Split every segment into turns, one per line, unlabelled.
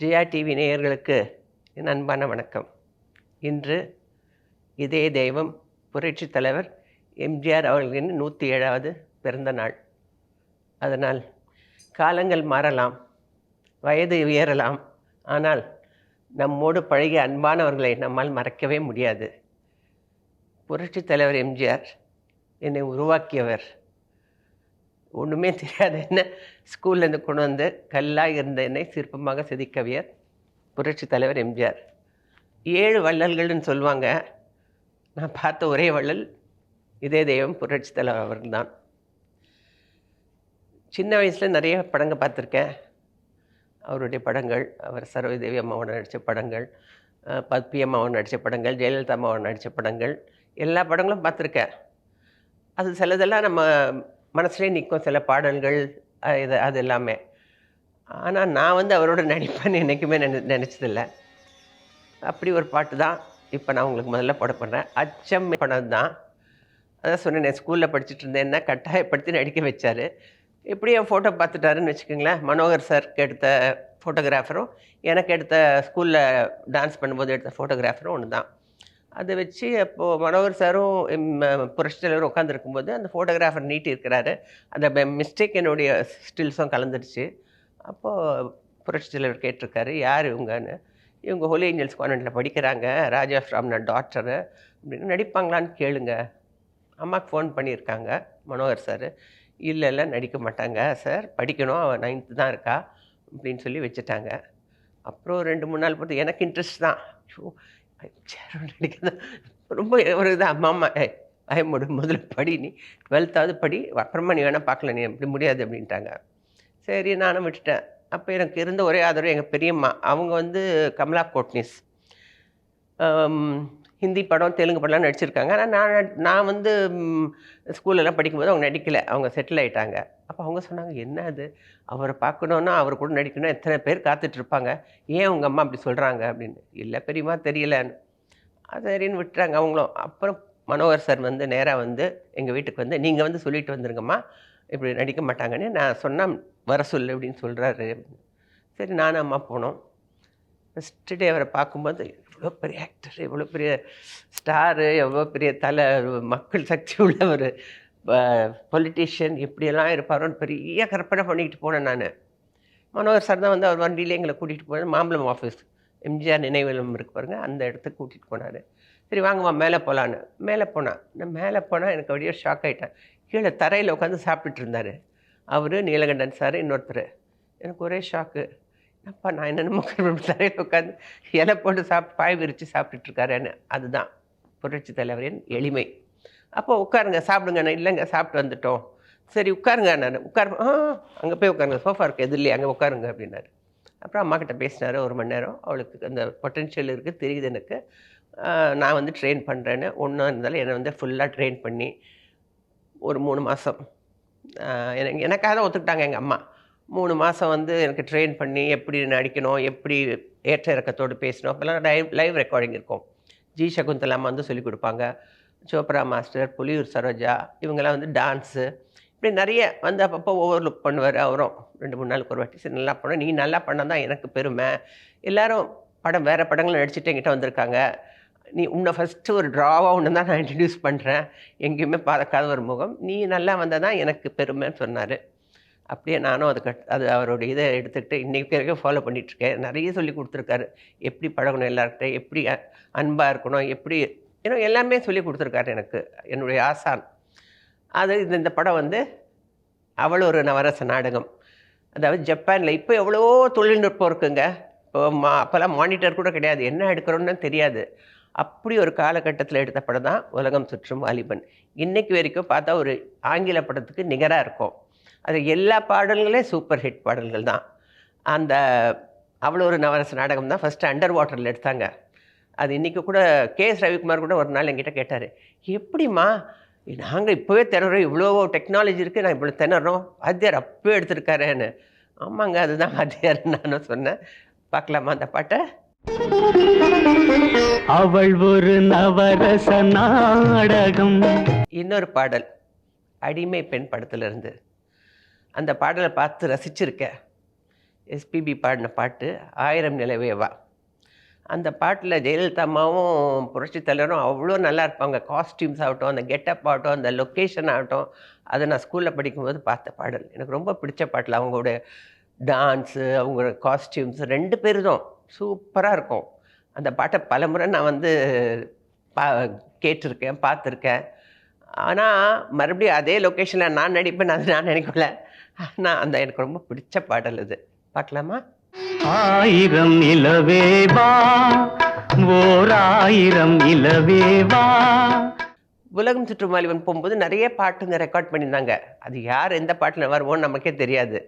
Jaya TV நேயர்களுக்கு என் அன்பான வணக்கம். இன்று இதே தெய்வம் புரட்சித் தலைவர் எம்ஜிஆர் அவர்களின் நூற்றி ஏழாவது பிறந்த நாள். அதனால் காலங்கள் மாறலாம் வயது உயரலாம். ஆனால் நம்மோடு பழகிய அன்பானவர்களை நம்மால் மறக்கவே முடியாது. புரட்சித் தலைவர் எம்ஜிஆர் என்னை உருவாக்கியவர் ஒன்றுமே தெரியாத என்ன? ஸ்கூல்லேருந்து கொண்டு வந்து கல்லாக இருந்த என்னை சிற்பமாக செதுக்கவியர் புரட்சித் தலைவர் எம்ஜிஆர். ஏழு வள்ளல்கள்னு சொல்லுவாங்க. நான் பார்த்த ஒரே வள்ளல் இதே தெய்வம் புரட்சி தலைவர் அவர்தான். சின்ன வயசில் நிறைய படங்கள் பார்த்துருக்கேன். அவருடைய படங்கள் அவர் சரோஜதேவி அம்மாவோட நடித்த படங்கள் அஹ், பத்மி அம்மாவோட நடித்த படங்கள் ஜெயலலிதா அம்மாவோட நடித்த படங்கள் எல்லா படங்களும் பார்த்துருக்கேன். அது சிலதெல்லாம் நம்ம மனசுலேயே நிற்கும் சில பாடல்கள் இது அது எல்லாமே. ஆனால் நான் வந்து அவரோட நடிப்பேன்னு என்றைக்குமே நினை நினச்சதில்ல. அப்படி ஒரு பாட்டு தான் இப்போ நான் உங்களுக்கு முதல்ல போட பண்ணுறேன் அச்சம் படம் தான். அதான் சொன்னேன் ஸ்கூலில் படிச்சுட்டு இருந்தேன்னா கட்டாயப்படுத்தி நடிக்க வச்சார். எப்படி என் ஃபோட்டோ பார்த்துட்டாருன்னு வச்சுக்கோங்களேன். மனோகர் சார்க்கு எடுத்த ஃபோட்டோகிராஃபரும் எனக்கு எடுத்த ஸ்கூலில் டான்ஸ் பண்ணும்போது எடுத்த ஃபோட்டோகிராஃபரும் ஒன்று தான் அதை வச்சு அப்போது மனோகர் சாரும் புரட்சி தலைவரும் உட்காந்துருக்கும்போது அந்த ஃபோட்டோகிராஃபர் நீட்டியிருக்கிறாரு. அந்த மிஸ்டேக் என்னுடைய ஸ்டில்ஸும் கலந்துடுச்சு அப்போது புரட்சி தலைவர் கேட்டிருக்காரு யார் இவங்கன்னு? இவங்க ஹோலி ஏஞ்சல்ஸ் கான்வெண்ட்டில் படிக்கிறாங்க. ராஜா ராம்னா டாக்டரு அப்படின்னு நடிப்பாங்களான்னு கேளுங்க. அம்மாவுக்கு ஃபோன் பண்ணியிருக்காங்க மனோகர் சார் இல்லை இல்லை நடிக்க மாட்டாங்க சார் படிக்கணும். அவன் நைன்த்து தான் இருக்கா. அப்படின்னு சொல்லி வச்சுட்டாங்க. அப்புறம் ரெண்டு மூணு நாள் பார்த்து எனக்கு இன்ட்ரெஸ்ட் தான். அடிக்கிறது. ரொம்ப ஒரு இது அம்மா அம்மா ஏ பயமுடு முதல்ல படி நீ. டுவெல்த்தாவது படி அப்புறமா நீ வேணால் பார்க்கல நீ அப்படி முடியாது அப்படின்ட்டாங்க. சரி நானும் விட்டுட்டேன். அப்போ எனக்கு இருந்த ஒரே ஆதரவு எங்கள் பெரியம்மா. அவங்க வந்து கமலா கோட்னிஸ் ஹிந்தி படம் தெலுங்கு படம்லாம் நடிச்சிருக்காங்க. ஆனால் நான் நான் வந்து ஸ்கூலெல்லாம் படிக்கும்போது அவங்க நடிக்கலை. அவங்க செட்டில் ஆயிட்டாங்க. அப்போ அவங்க சொன்னாங்க என்ன அது? அவரை பார்க்கணுன்னா அவர் கூட நடிக்கணும் எத்தனை பேர் காத்துட்ருப்பாங்க ஏன் உங்கள் அம்மா அப்படி சொல்கிறாங்க அப்படின்னு. இல்லை பெரியம்மா தெரியலன்னு அது சரின்னு விட்டுறாங்க அவங்களும். அப்புறம் மனோகர் சார் வந்து நேராக வந்து எங்கள் வீட்டுக்கு வந்து நீங்கள் வந்து சொல்லிட்டு வந்துருங்கம்மா. இப்படி நடிக்க மாட்டாங்கன்னு நான் சொன்னால் வர சொல்லு அப்படின்னு சொல்கிறாரு சரி நானும் அம்மா போனோம். ஃபஸ்ட்டு டே அவரை பார்க்கும்போது இவ்வளோ பெரிய ஆக்டர் இவ்வளோ பெரிய ஸ்டாரு எவ்வளோ பெரிய தலை மக்கள் சக்தி உள்ள ஒரு பொலிட்டீஷியன் இப்படியெல்லாம் இருப்பாரோன்னு பெரிய கற்பனை பண்ணிக்கிட்டு போனேன் நான். மனோகர் சார் தான் வந்து அவர் வண்டியிலே எங்களை கூட்டிகிட்டு போனார். மாம்பழம் ஆஃபீஸ் எம்ஜிஆர் நினைவிலம் இருக்கு பாருங்கள் அந்த இடத்துக்கு கூட்டிகிட்டு போனார். சரி வாங்கம்மா மேலே போகலான்னு மேலே போனான் நான் மேலே போனால் எனக்கு அப்படியே ஷாக் ஆகிட்டேன் கீழே தரையில் உட்காந்து சாப்பிட்டுட்டு இருந்தார். அவர் நீலகண்டன் சார் இன்னொருத்தர். எனக்கு ஒரே ஷாக்கு அப்பா நான் என்னென்னமோ தலையில் உட்காந்து இலை போட்டு சாப்பிட்டு பாய் விரித்து சாப்பிட்டுட்டு இருக்காருன்னு அதுதான். புரட்சி தலைவரின் எளிமை. அப்போ உட்காருங்க சாப்பிடுங்க நான் இல்லைங்க சாப்பிட்டு வந்துட்டோம். சரி உட்காருங்க நான் உட்கார் ஆ அங்கே போய் உட்காருங்க. சோஃபா இருக்கு எதிரிலே அங்கே உட்காருங்க அப்படின்னாரு. அப்புறம் அம்மா கிட்ட ஒரு மணி நேரம். அவளுக்கு அந்த பொட்டென்ஷியல் இருக்குது தெரியுது எனக்கு. நான் வந்து ட்ரெயின் பண்ணுறேன்னு ஒன்றா இருந்தாலும் என்னை வந்து ஃபுல்லாக ட்ரெயின் பண்ணி ஒரு மூணு மாதம் எனக்கு எனக்காக தான் ஒத்துக்கிட்டாங்க எங்கள் அம்மா. மூணு மாதம் வந்து எனக்கு ட்ரெயின் பண்ணி எப்படி நடிக்கணும் எப்படி ஏற்ற இறக்கத்தோடு பேசணும் அப்போல்லாம் லைவ் லைவ் ரெக்கார்டிங் இருக்கும். ஜி சகுந்தலாம் வந்து சொல்லிக் கொடுப்பாங்க. சோப்ரா மாஸ்டர் புலியூர் சரோஜா இவங்கெல்லாம் வந்து டான்ஸு இப்படி நிறைய வந்து அப்பப்போ ஓவர் லுக் பண்ணுவார் அவரும். ரெண்டு மூணு நாளுக்கு ஒரு வாட்டி சரி நல்லா பண்ண நீ நல்லா பண்ண தான் எனக்கு பெருமை. எல்லோரும் படம் வேறு படங்கள் நடிச்சுட்டு என்கிட்ட வந்திருக்காங்க. நீ உன்னை ஃபஸ்ட்டு ஒரு ட்ராவாக ஒன்று தான் நான் இன்ட்ரடியூஸ் பண்ணுறேன் எங்கேயுமே பார்க்காத ஒரு முகம். நீ நல்லா வந்தால் தான் எனக்கு பெருமைன்னு சொன்னார். அப்படியே நானும் அதுக்கு அது அவருடைய இதை எடுத்துக்கிட்டு இன்றைக்கி வரைக்கும் ஃபாலோ பண்ணிகிட்ருக்கேன் நிறைய சொல்லி கொடுத்துருக்காரு. எப்படி பழகணும் எல்லார்கிட்ட எப்படி அன்பாக இருக்கணும்? எப்படி ஏன்னா எல்லாமே சொல்லி கொடுத்துருக்காரு எனக்கு. என்னுடைய ஆசான். அது இந்த இந்த படம் வந்து அவள் ஒரு நவரச நாடகம். அதாவது ஜப்பானில் இப்போ எவ்வளோ தொழில்நுட்பம் இருக்குங்க. இப்போ மா அப்போல்லாம் மானிட்டர் கூட கிடையாது. என்ன எடுக்கிறோன்னு தெரியாது. அப்படி ஒரு காலகட்டத்தில் எடுத்த படம் தான் உலகம் சுற்றும் வாலிபன். இன்றைக்கு வரைக்கும் பார்த்தா ஒரு ஆங்கில படத்துக்கு நிகராக இருக்கும். அது எல்லா பாடல்களே சூப்பர் ஹிட் பாடல்கள் தான் அந்த அவ்வளோ ஒரு நவரச நாடகம் தான். ஃபஸ்ட்டு அண்டர் வாட்டரில் எடுத்தாங்க. அது இன்றைக்கி கூட கே எஸ் ரவிக்குமார் கூட ஒரு நாள் என்கிட்ட கேட்டார் எப்படிம்மா? நாங்கள் இப்போவே திணறோம். இவ்வளோ டெக்னாலஜி இருக்குது நான் இவ்வளோ திணறோம். வாத்தியார் அப்பவே எடுத்திருக்காருன்னு. ஆமாங்க அதுதான் வாத்தியார் நானும் சொன்னேன். பார்க்கலாமா அந்த பாட்டை?
அவள் ஒரு நவரச நாடகம்.
இன்னொரு பாடல் அடிமை பெண் படத்துல இருந்து அந்த பாடலை பார்த்து ரசிச்சிருக்கேன் எஸ்பிபி பாடின பாட்டு ஆயிரம் நிலவேவா அந்த பாட்டில் ஜெயலலிதா அம்மாவும் புரட்சி தலைவரும் அவ்வளோ நல்லா இருப்பாங்க. காஸ்டியூம்ஸ் ஆகட்டும் அந்த கெட்டப் ஆகட்டும் அந்த லொக்கேஷன் ஆகட்டும் அதை நான் ஸ்கூலில் படிக்கும்போது பார்த்த பாடல். எனக்கு ரொம்ப பிடிச்ச பாட்டில் அவங்களோட டான்ஸு அவங்களோட காஸ்டியூம்ஸ் ரெண்டு பேரும் சூப்பராக இருக்கும். அந்த பாட்டை பலமுறை நான் வந்து பா கேட்டிருக்கேன் பார்த்துருக்கேன். ஆனால் மறுபடியும் அதே லொக்கேஷனில் நான் நடிப்பேன் அது நான் நினைக்கல. ஆனால் அந்த எனக்கு ரொம்ப பிடிச்ச பாடல் இது. பார்க்கலாமா
ஆயிரம் நிலவேவா ஓர் ஆயிரம் நிலவேவா
உலகம் சுற்றும் வாலிபன் போகும்போது நிறைய பாட்டுங்க ரெக்கார்ட் பண்ணியிருந்தாங்க. அது யார் எந்த பாட்டில் வருவோம்னு நமக்கே தெரியாது.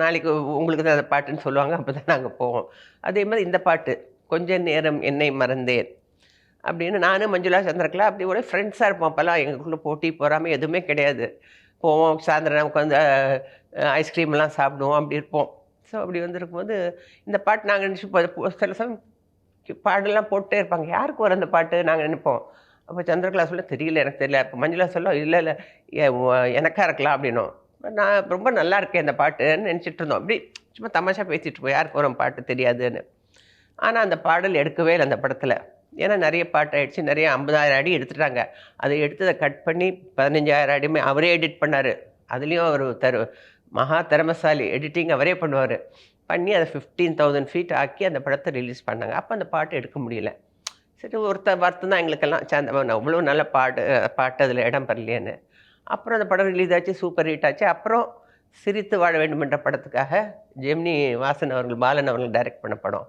நாளைக்கு உங்களுக்கு தான் அந்த பாட்டுன்னு சொல்லுவாங்க அப்போ தான் நாங்கள் போவோம். அதே மாதிரி இந்த பாட்டு கொஞ்ச நேரம் என்னை மறந்தேன் அப்படின்னு நானும் மஞ்சுளா சந்திரகலா அப்படி ஒரு ஃப்ரெண்ட்ஸாக இருப்போம் அப்போல்லாம். எங்களுக்குள்ள போட்டி போகாமல் எதுவுமே கிடையாது. போவோம் சாயந்தரம் உட்காந்து ஐஸ்கிரீம்லாம் சாப்பிடுவோம் அப்படி இருப்போம். ஸோ அப்படி வந்திருக்கும்போது இந்த பாட்டு நாங்கள் நினச்சி சில சமயம் பாடெல்லாம் போட்டே இருப்பாங்க. யாருக்கு வர அந்த பாட்டு? நாங்கள் நினைப்போம். அப்போ சந்திரகலா சொல்ல தெரியல எனக்கு தெரியல. அப்போ மஞ்சளா சொல்ல இல்லை இல்லை எனக்காக எனக்கா இருக்கலாம் அப்படின்னும். நான் ரொம்ப நல்லா இருக்கேன் இந்த பாட்டுன்னு நினச்சிட்டு இருந்தோம். அப்படி சும்மா தமாஷா பேசிட்டு இருப்போம். யாருக்கு வரும் பாட்டு தெரியாதுன்னு. ஆனால் அந்த பாடல் எடுக்கவே இல்லை அந்த படத்தில். ஏன்னா நிறைய பாட்டு ஆயிடுச்சு. நிறைய ஐம்பதாயிரம் அடி எடுத்துட்டாங்க. அதை எடுத்ததை கட் பண்ணி பதினஞ்சாயிரம் அடிமே அவரே எடிட் பண்ணார். அதுலேயும் அவர் தரு மகா திறமசாலி எடிட்டிங் அவரே பண்ணுவார். பண்ணி அதை ஃபிஃப்டீன் தௌசண்ட் ஃபீட் ஆக்கி அந்த படத்தை ரிலீஸ் பண்ணாங்க. அப்போ அந்த பாட்டு எடுக்க முடியல. சரி ஒருத்த வருத்தம் தான் எங்களுக்கெல்லாம் சேர்ந்த அவ்வளோ நல்ல பாட்டு பாட்டு அதில் இடம் பெறலையேன்னு. அப்புறம் அந்த படம் ரிலீஸ் ஆச்சு சூப்பர் ஹிட் ஆச்சு. அப்புறம் சிரித்து வாழ வேண்டும் என்ற படத்துக்காக ஜெமினி வாசன் அவர்கள் பாலன் அவர்கள் டைரக்ட் பண்ண படம்.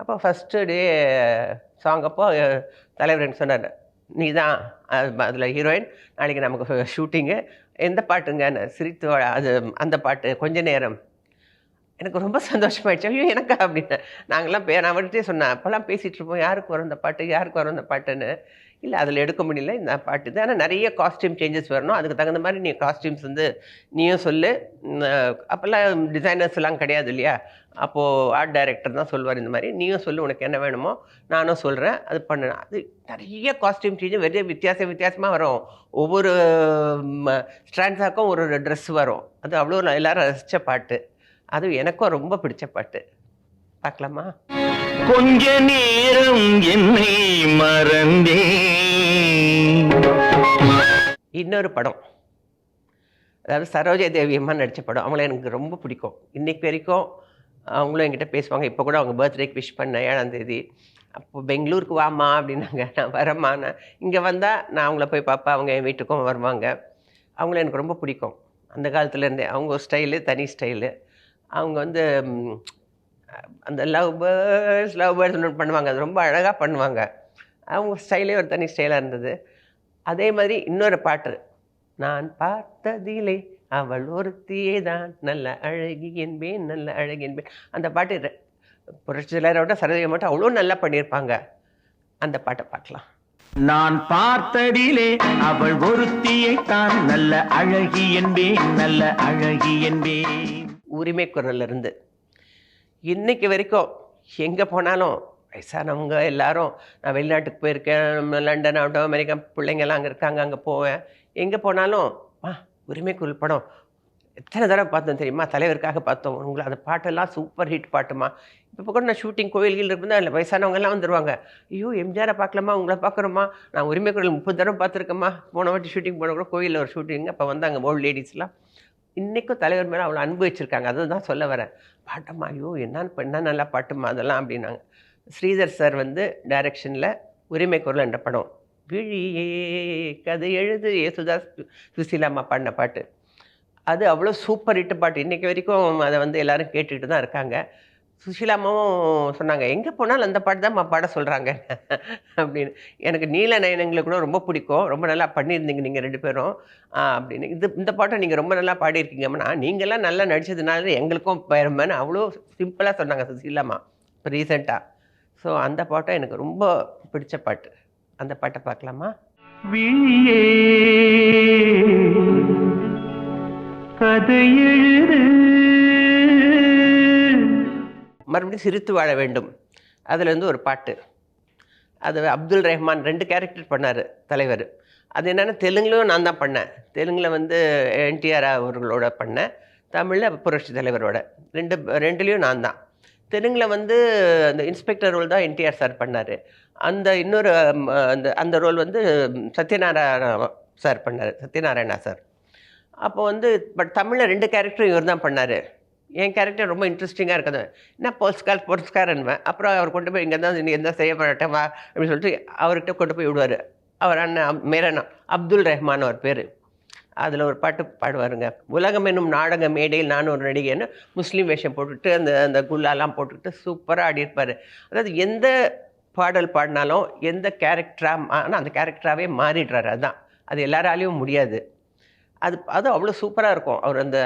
அப்போ ஃபஸ்ட்டு டே சாங் அப்போ தலைவர் சொன்னார் நீ தான் அதில் ஹீரோயின் நாளைக்கு நமக்கு ஷூட்டிங்கு எந்த பாட்டுங்கன்னு சிரித்து அது அந்த பாட்டு கொஞ்ச நேரம். எனக்கு ரொம்ப சந்தோஷமாயிடுச்சு. ஐயோ எனக்கா அப்படின்னு. நாங்களாம் பே நான் வந்துட்டே சொன்னேன் அப்போல்லாம் பேசிகிட்டு இருப்போம். யாருக்கு வரும் இந்த பாட்டு? யாருக்கு வரும் இந்த பாட்டுன்னு? இல்லை அதில் எடுக்க முடியல. இந்த பாட்டு தான். ஆனால் நிறைய காஸ்டியூம் சேஞ்சஸ் வரணும். அதுக்கு தகுந்த மாதிரி நீ காஸ்டியூம்ஸ் வந்து நீயும் சொல்லு. அப்போல்லாம் டிசைனர்ஸ்லாம் கிடையாது இல்லையா? அப்போது ஆர்ட் டைரக்டர் தான் சொல்லுவார் இந்த மாதிரி. நீயும் சொல்லு உனக்கு என்ன வேணுமோ நானும் சொல்கிறேன் அது பண்ண. அது நிறைய காஸ்டியூம் சேஞ்சு வெறிய வித்தியாச வித்தியாசமாக வரும். ஒவ்வொரு ஸ்ட்ராண்ட்ஸாக்கும் ஒரு ட்ரெஸ் வரும். அது அவ்வளோ எல்லோரும் எல்லாரும் ரசித்த பாட்டு. அது எனக்கும் ரொம்ப பிடிச்ச பாட்டு. பார்க்கலாமா?
கொஞ்ச நேரம்
இன்னொரு படம். அதாவது சரோஜா தேவி அம்மா நடித்த படம். அவங்கள எனக்கு ரொம்ப பிடிக்கும். இன்றைக்கு வரைக்கும் அவங்களும் என்கிட்ட பேசுவாங்க. இப்போ கூட அவங்க பர்த்டேக்கு விஷ் பண்ண ஏழாம் தேதி. அப்போ பெங்களூருக்கு வாம்மா அப்படின்னாங்க. நான் வரம்மா நான். இங்கே வந்தால் நான் அவங்கள போய் பார்ப்பேன் அவங்க என் வீட்டுக்கும் வருவாங்க. அவங்கள எனக்கு ரொம்ப பிடிக்கும். அந்த காலத்துலேருந்தே அவங்க ஸ்டைலு தனி ஸ்டைலு அவங்க வந்து அந்த லவ் பேர்ட்ஸ் லவ் பேர்ட்ஸ் பண்ணுவாங்க. அது ரொம்ப அழகாக பண்ணுவாங்க. அவங்க ஸ்டைலே ஒரு தனி ஸ்டைலாக இருந்தது. அதே மாதிரி இன்னொரு பாட்டு. நான் பார்த்ததிலே அவள் ஒருத்தியே தான் நல்ல அழகி என்பேன் நல்ல அழகி என்பேன். அந்த பாட்டு ரெ- புரட்சி தலைவரோட சரதியை மட்டும் அவ்வளோ நல்லா பண்ணியிருப்பாங்க. அந்த பாட்டை பார்க்கலாம்.
நான் பார்த்ததிலே அவள் ஒருத்தியை தான் நல்ல அழகி என்பேன் நல்ல அழகி என்பேன்.
உரிமை குரல்ல இருந்து. இன்னைக்கு வரைக்கும் எங்கே போனாலும் வயசானவங்க எல்லாரும் நான் வெளிநாட்டுக்கு போயிருக்கேன் லண்டன் ஆகட்டும் அமெரிக்கா பிள்ளைங்கெல்லாம் அங்கே இருக்காங்க அங்கே போவேன். எங்கே போனாலும் ஆ உரிமை குரல் படம். எத்தனை தடவை பார்த்தோம் தெரியுமா? தலைவருக்காக பார்த்தோம். உங்களை அந்த பாட்டெல்லாம் சூப்பர் ஹிட் பாட்டுமா. இப்போ கூட நான் ஷூட்டிங் கோயில்கள் இருந்தால் இல்லை வயசானவங்கெல்லாம் வந்துடுவாங்க ஐயோ எம்ஜிஆரை பார்க்கலாமா? உங்களை பார்க்குறோமா நான் உரிமை குரல் முப்பது தடவை பார்த்துருக்கேம்மா. போன வாட்டி ஷூட்டிங் போன கூட கோயிலில் ஒரு ஷூட்டிங் அப்போ வந்தாங்க ஓல்டு லேடிஸ்லாம் இன்றைக்கும் தலைவர் மேலே அவ்வளோ அனுபவிச்சிருக்காங்க அதுதான் சொல்ல வரேன். பாட்டம்மா ஐயோ என்னன்னு என்ன நல்லா பாட்டுமா அதெல்லாம் அப்படின்னாங்க. ஸ்ரீதர் சார் வந்து டைரக்ஷனில் உரிமை குரல் என்ற படம். விழியே கதை எழுது யேசுதாஸ் சுசீலாம்மா பாடின பாட்டு. அது அவ்வளோ சூப்பர் ஹிட்டு பாட்டு. இன்றைக்கி வரைக்கும் அதை வந்து எல்லோரும் கேட்டுக்கிட்டு தான் இருக்காங்க. சுஷீலாமாவும் சொன்னாங்க எங்கே போனாலும் அந்த பாட்டு தான் பாட சொல்கிறாங்க அப்படின்னு. எனக்கு நீல நயனங்களை கூட ரொம்ப பிடிக்கும். ரொம்ப நல்லா பண்ணியிருந்தீங்க நீங்கள் ரெண்டு பேரும். அப்படின்னு. இது இந்த பாட்டை நீங்கள் ரொம்ப நல்லா பாடியிருக்கீங்கம்னா நீங்கள்லாம் நல்லா நடித்ததுனால எங்களுக்கும் பெருமைன்னு அவ்வளோ சிம்பிளாக சொன்னாங்க சுஷீலாமா இப்போ ரீசெண்டாக ஸோ அந்த பாட்டை எனக்கு ரொம்ப பிடிச்ச பாட்டு. அந்த பாட்டை பார்க்கலாமா?
விழியே கதை எழுது.
மறுபடியும் சிரித்து வாழ வேண்டும். அதுல இருந்து ஒரு பாட்டு. அது அப்துல் ரஹ்மான் ரெண்டு கேரக்டர் பண்ணார் தலைவர். அது என்னென்னா தெலுங்குலையும் நான் தான் பண்ணேன். தெலுங்கில் வந்து என்டிஆர் அவர்களோட பண்ணேன். தமிழில் புரட்சி தலைவரோட. ரெண்டு ரெண்டுலேயும் நான் தான். தெலுங்கில் வந்து அந்த இன்ஸ்பெக்டர் ரோல் தான் என்டிஆர் சார் பண்ணார். அந்த இன்னொரு அந்த அந்த ரோல் வந்து சத்யநாராயண சார் பண்ணார் சத்யநாராயணா சார். அப்போ வந்து பட் தமிழில் ரெண்டு கேரக்டரும் இவர் தான் பண்ணார். என் கேரக்டர் ரொம்ப இன்ட்ரெஸ்டிங்காக இருக்குது என்ன போஸ்கார் போஸ்ட்காரன்வேன் அப்புறம் அவர் கொண்டு போய் இங்கே தான் நீ என்ன செய்ய மாட்டேன் வா அப்படின்னு சொல்லிட்டு அவர்கிட்ட கொண்டு போய் விடுவார். அவர் அண்ணன் மேரண்ணா அப்துல் ரஹ்மான் அவர் பேர். அதில் ஒரு பாட்டு பாடுவாருங்க. உலகம் என்னும் நாடக மேடையில் நான் ஒரு நடிகைன்னு முஸ்லீம் வேஷம் போட்டுட்டு அந்த அந்த குல்லாலாம் போட்டுக்கிட்டு சூப்பராக ஆடியிருப்பார். அதாவது எந்த பாடல் பாடினாலும் எந்த கேரக்டராக ஆனால் அந்த கேரக்டராகவே மாறிடுறாரு அதுதான் அது எல்லாராலையும் முடியாது. அது அது அவ்வளோ சூப்பராக இருக்கும். அவர் அந்த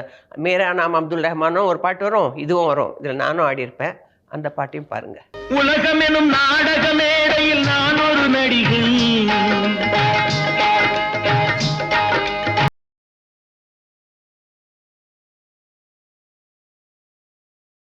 மேரா நாம் அப்துல் ரஹ்மானும் ஒரு பாட்டு வரும் இதுவும் வரும். இதில் நானும் ஆடியிருப்பேன். அந்த பாட்டையும் பாருங்கள்
உலகம் எனும் நாடக மேடையில் நான் ஒரு நடிகை.